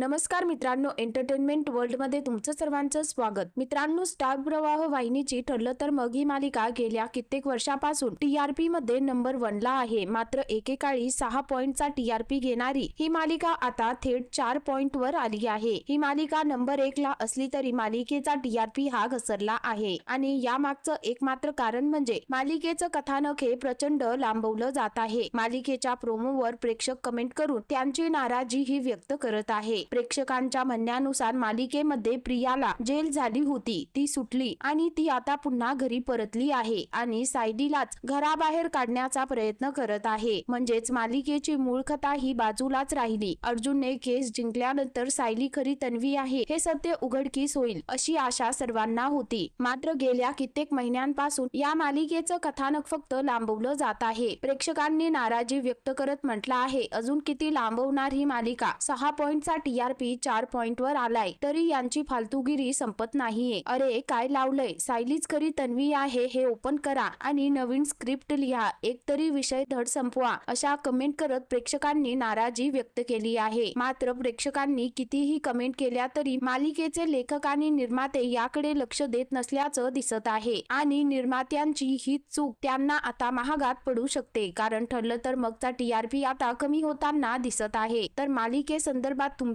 नमस्कार मित्रांनो एंटरटेनमेंट वर्ल्डमध्ये तुमचं सर्वांचं स्वागत. मित्रांनो स्टार प्रवाह वाहिनीची ठरलं तर मग ही मालिका गेल्या कित्येक वर्षापासून टीआरपी मध्ये नंबर वनला आहे. मात्र एकेकाळी सहा पॉइंटचा टीआरपी घेणारी ही मालिका आता थेट चार पॉइंट वर आली आहे. ही मालिका नंबर एक ला असली तरी मालिकेचा टीआरपी हा घसरला आहे. आणि यामागचं एकमात्र कारण म्हणजे मालिकेचं कथानक हे प्रचंड लांबवलं जात आहे. मालिकेच्या प्रोमोवर प्रेक्षक कमेंट करून त्यांची नाराजी ही व्यक्त करत आहे. प्रेक्षकांच्या म्हणण्यानुसार मालिकेमध्ये प्रियाला जेल झाली होती. ती सुटली आणि ती आता पुन्हा घरी परतली आहे आणि सायडीलाच घराबाहेर काढण्याचा प्रयत्न करत आहे. म्हणजेच मालिकेची मूळ कथा ही बाजूलाच राहिली. अर्जुनने केस जिंकल्यानंतर सायली खरी तन्वी आहे हे सत्य उघडकीस होईल अशी आशा सर्वांना होती. मात्र गेल्या कित्येक महिन्यांपासून या मालिकेचं कथानक फक्त लांबवलं जात आहे. प्रेक्षकांनी नाराजी व्यक्त करत म्हटलं आहे अजून किती लांबवणार ही मालिका? सहा पॉइंटचा टीआरपी चार पॉइंट वर आलाय. तरी यांची फालतूगिरी संपत नाहीये. अरे काय लावलंय? सायलीच करी तन्वी आहे हे ओपन करा आणि नवीन स्क्रिप्ट लिहा. एक तरी विषय धड संपवा अशा कमेंट करत प्रेक्षकांनी नाराजी व्यक्त केली आहे. मात्र प्रेक्षकांनी कितीही कमेंट केल्या तरी मालिकेचे लेखक आणि निर्माते याकडे लक्ष देत नसल्याचं दिसत आहे. आणि निर्मात्यांची ही चूक त्यांना आता महागात पडू शकते. कारण ठरलं तर मगचा टीआरपी आता कमी होताना दिसत आहे. तर मालिके संदर्भात